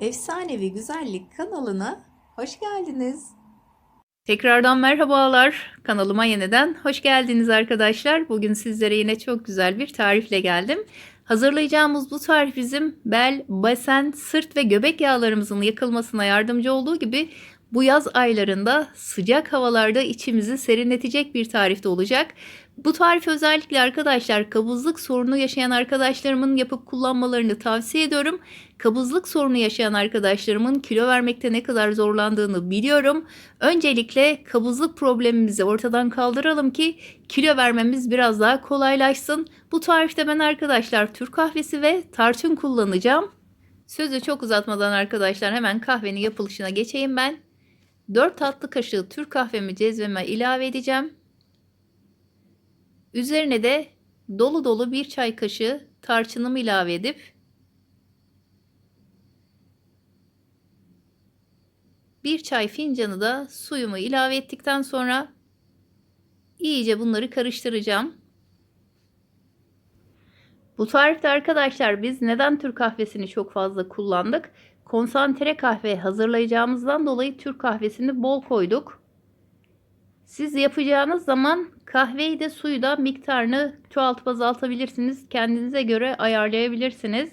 Efsanevi Güzellik kanalına hoş geldiniz. Tekrardan merhabalar. Kanalıma yeniden hoş geldiniz arkadaşlar. Bugün sizlere yine çok güzel bir tarifle geldim. Hazırlayacağımız bu tarif bizim bel, basen, sırt ve göbek yağlarımızın yakılmasına yardımcı olduğu gibi bu yaz aylarında sıcak havalarda içimizi serinletecek bir tarifte olacak. Bu tarif özellikle arkadaşlar kabızlık sorunu yaşayan arkadaşlarımın yapıp kullanmalarını tavsiye ediyorum. Kabızlık sorunu yaşayan arkadaşlarımın kilo vermekte ne kadar zorlandığını biliyorum. Öncelikle kabızlık problemimizi ortadan kaldıralım ki kilo vermemiz biraz daha kolaylaşsın. Bu tarifte ben arkadaşlar Türk kahvesi ve tarçın kullanacağım. Sözü çok uzatmadan arkadaşlar hemen kahvenin yapılışına geçeyim ben. 4 tatlı kaşığı Türk kahvemi cezveme ilave edeceğim. Üzerine de dolu dolu bir çay kaşığı tarçınımı ilave edip bir çay fincanı da suyumu ilave ettikten sonra iyice bunları karıştıracağım. Bu tarifte arkadaşlar biz neden Türk kahvesini çok fazla kullandık? Konsantre kahve hazırlayacağımızdan dolayı Türk kahvesini bol koyduk. Siz yapacağınız zaman kahveyi de suyu da miktarını çoğaltıp azaltabilirsiniz. Kendinize göre ayarlayabilirsiniz.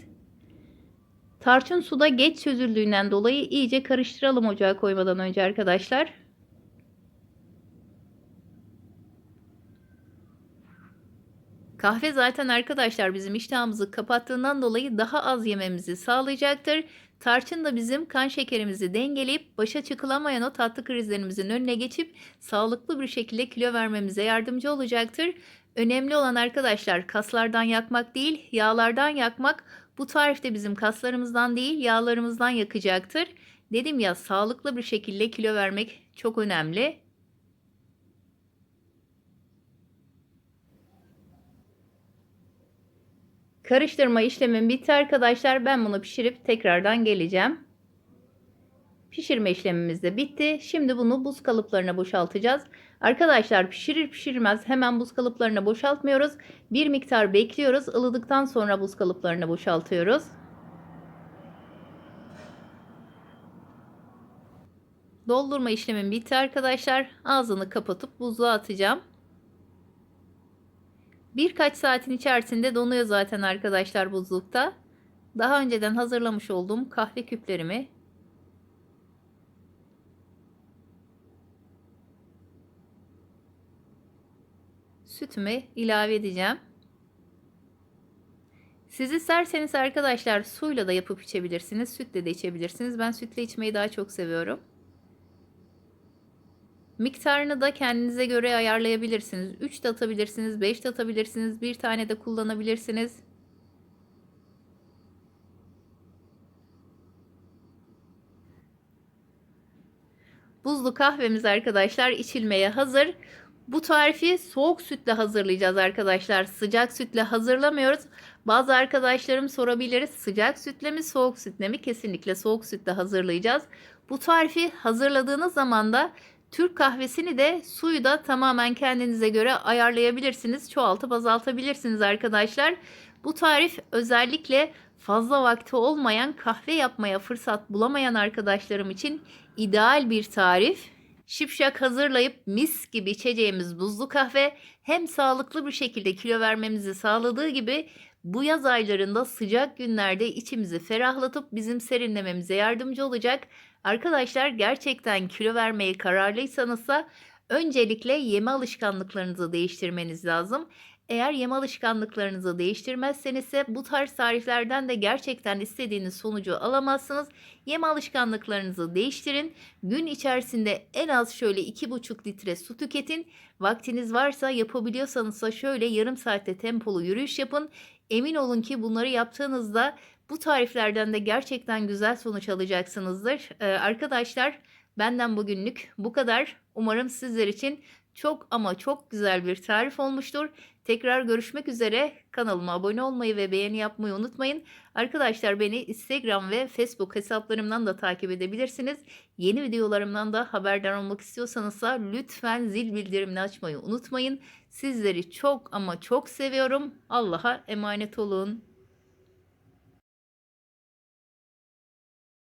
Tarçın suda geç çözüldüğünden dolayı iyice karıştıralım ocağa koymadan önce arkadaşlar. Kahve zaten arkadaşlar bizim iştahımızı kapattığından dolayı daha az yememizi sağlayacaktır. Tarçın da bizim kan şekerimizi dengeleyip başa çıkılamayan o tatlı krizlerimizin önüne geçip sağlıklı bir şekilde kilo vermemize yardımcı olacaktır. Önemli olan arkadaşlar kaslardan yakmak değil, yağlardan yakmak. Bu tarifte bizim kaslarımızdan değil, yağlarımızdan yakacaktır. Dedim ya sağlıklı bir şekilde kilo vermek çok önemli. Karıştırma işlemim bitti arkadaşlar. Ben bunu pişirip tekrardan geleceğim. Pişirme işlemimiz de bitti. Şimdi bunu buz kalıplarına boşaltacağız. Arkadaşlar pişirir pişirmez hemen buz kalıplarına boşaltmıyoruz. Bir miktar bekliyoruz. Ilıdıktan sonra buz kalıplarına boşaltıyoruz. Doldurma işlemim bitti arkadaşlar. Ağzını kapatıp buzluğa atacağım. Birkaç saatin içerisinde donuyor zaten arkadaşlar buzlukta. Daha önceden hazırlamış olduğum kahve küplerimi sütümü ilave edeceğim. Siz isterseniz arkadaşlar suyla da yapıp içebilirsiniz. Sütle de içebilirsiniz. Ben sütle içmeyi daha çok seviyorum. Miktarını da kendinize göre ayarlayabilirsiniz. 3 de atabilirsiniz, 5 de atabilirsiniz, bir tane de kullanabilirsiniz. Buzlu kahvemiz arkadaşlar içilmeye hazır. Bu tarifi soğuk sütle hazırlayacağız arkadaşlar. Sıcak sütle hazırlamıyoruz. Bazı arkadaşlarım sorabiliriz. Sıcak sütle mi soğuk sütle mi? Kesinlikle soğuk sütle hazırlayacağız. Bu tarifi hazırladığınız zaman da Türk kahvesini de suyu da tamamen kendinize göre ayarlayabilirsiniz. Çoğaltıp azaltabilirsiniz arkadaşlar. Bu tarif özellikle fazla vakti olmayan kahve yapmaya fırsat bulamayan arkadaşlarım için ideal bir tarif. Şipşak hazırlayıp mis gibi içeceğimiz buzlu kahve hem sağlıklı bir şekilde kilo vermemizi sağladığı gibi bu yaz aylarında sıcak günlerde içimizi ferahlatıp bizim serinlememize yardımcı olacak. Arkadaşlar gerçekten kilo vermeye kararlıysanızsa öncelikle yeme alışkanlıklarınızı değiştirmeniz lazım. Eğer yeme alışkanlıklarınızı değiştirmezseniz ise bu tarz tariflerden de gerçekten istediğiniz sonucu alamazsınız. Yeme alışkanlıklarınızı değiştirin. Gün içerisinde en az şöyle 2,5 litre su tüketin. Vaktiniz varsa yapabiliyorsanız da şöyle yarım saatte tempolu yürüyüş yapın. Emin olun ki bunları yaptığınızda bu tariflerden de gerçekten güzel sonuç alacaksınızdır. Ee, arkadaşlar benden bugünlük bu kadar. Umarım sizler için çok ama çok güzel bir tarif olmuştur. Tekrar görüşmek üzere. Kanalıma abone olmayı ve beğeni yapmayı unutmayın. Arkadaşlar beni Instagram ve Facebook hesaplarımdan da takip edebilirsiniz. Yeni videolarımdan da haberdar olmak istiyorsanız da lütfen zil bildirimini açmayı unutmayın. Sizleri çok ama çok seviyorum. Allah'a emanet olun.